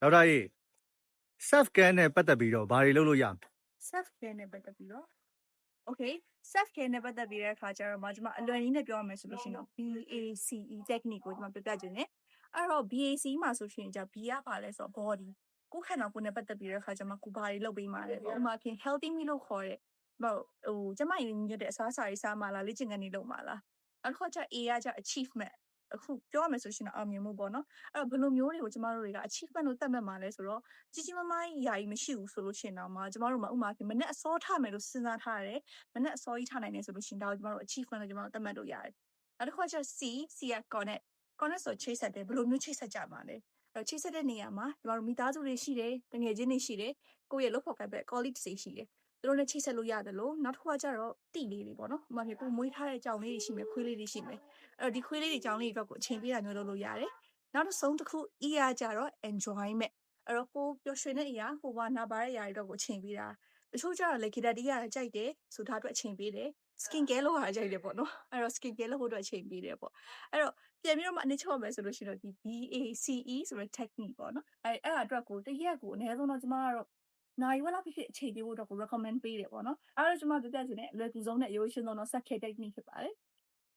ဒေါက်တာကြီး self care နဲ့ပတ်သက်ပြီးတော့ဘာတွေလုပ်လို့ရမလဲ self care နဲ့ပတ်သက်ပြီးတော့ okay self care နဲ့ပတ်သက်ပြီးတဲ့အခါကျတော့မှကျွန်မအလွယ်ရင်းနဲ့ပြောရမယ်ဆိုလို့ရှိရင်တော့ BACE technique ကိုကျွန်မပြပြချင်တယ်အဲ့တော့ BACE မှာဆိုရှင်じゃ B ကပါလဲဆိုတော့ body ကိုယ်ခန္ဓာကိုယ်နဲ့ပတ်သက်ပြီးတဲ့အခါကျမှကိုယ်ဘာတွေလုပ်ပေးမှာလဲဥပမာဖြင့် healthy meal လို့ခေါ်တဲ့ဟိုဟိုကျမရင်းညွတ်တဲ့အစားအစာတွေစားမှလားလေ့ကျင့်ခန်းတွေလုပ်မှလားနောက်တစ်ခါကျ A ကကျ achievement အခုပြောရမယ်ဆိုရှင်တော့အောင်မြင်မှုပေါ့နော်အဲ့တော့ဘယ်လိုမျိုးတွေကိုကျမတို့တွေက achievement လို့သတ်မှတ်မှာလဲဆိုတော့ကြီးကြီးမားမားကြီးယာကြီးမရှိဘူးဆိုလို့ရှင်တော့မှကျမတို့မှာဥပမာဖြင့်မနေ့အစောထားမယ်လို့စဉ်းစားထားရတယ်မနေ့အစောကြီးထားနိုင်တယ်ဆိုလို့ရှင်ဒါကိုကျမတို့ achievement လို့ကျမတို့သတ်မှတ်လို့ရတယ်နောက်တစ်ခါကျ C C က connect connect ဆိုချိတ်ဆက်တယ်ဘယ်လိုမျိုးချိတ်ဆက်ကြမှာလဲ အဲ့ချိတ်ဆက်တဲ့နေရာမှာကျမတို့မိသားစုတွေရှိတယ်တငယ်ချင်းတွေရှိတယ်ကိုယ့်ရဲ့လုပ်ဖော်ကိုင်ဘက် colleague တွေရှိတယ်သူတို့နဲ့ချိတ်ဆက်လို့ရတယ်လို့နောက်တစ်ခုကကျတော့တိလေးတွေပေါ့နော်ဥပမာဖြင့်ကိုယ်မွေးထားတဲ့ကြောင်လေးတွေရှိမယ်ခွေးလေးတွေရှိမယ်အဲ့တော့ဒီခွေးလေးတွေကြောင်လေးတွေအတွက်ကိုအချိန်ပေးတာမျိုးလုပ်လို့ရတယ်နောက်တစ်ဆုံးတစ်ခု E ကကျတော့ enjoyment အဲ့တော့ကိုယ်ပျော်ရွှင်တဲ့အရာကိုယ်ဘာနာပါတဲ့အရာတွေအတွက်ကိုအချိန်ပေးတာ တချို့ကျတော့လေဂီတာတီးရတာကြိုက်တယ်ဆိုဒါအတွက်အချိန်ပေးတယ် skin care လုပ်ရတာကြိုက်တယ်ပေါ့နော်အဲ့တော့ skin care လုပ်ဖို့အတွက်အချိန်ပေးတယ်ပေါ့အဲ့တော့ပြန်ပြီးတော့မှအနည်းချော့မယ်ဆိုလို့ရှိရင်တော့ဒီ BACE ဆိုတဲ့ technique ပေါ့နော်အဲ့အဲ့ဒါအတွက်ကိုတစ်ရက်ကိုအနည်းဆုံးတော့ကျမကတော့နိုင်ဝက်လောက်ဖြစ်ဖြစ်အချိန်ပေးဖို့အတွက်ကို recommend ပေးတယ်ပေါ့နော်အဲ့တော့ကျမတို့ပြပြချင်တဲ့အလွယ်ကူဆုံးနဲ့အရိုးရှင်းဆုံးတော့ set care technique ဖြစ်ပါတယ်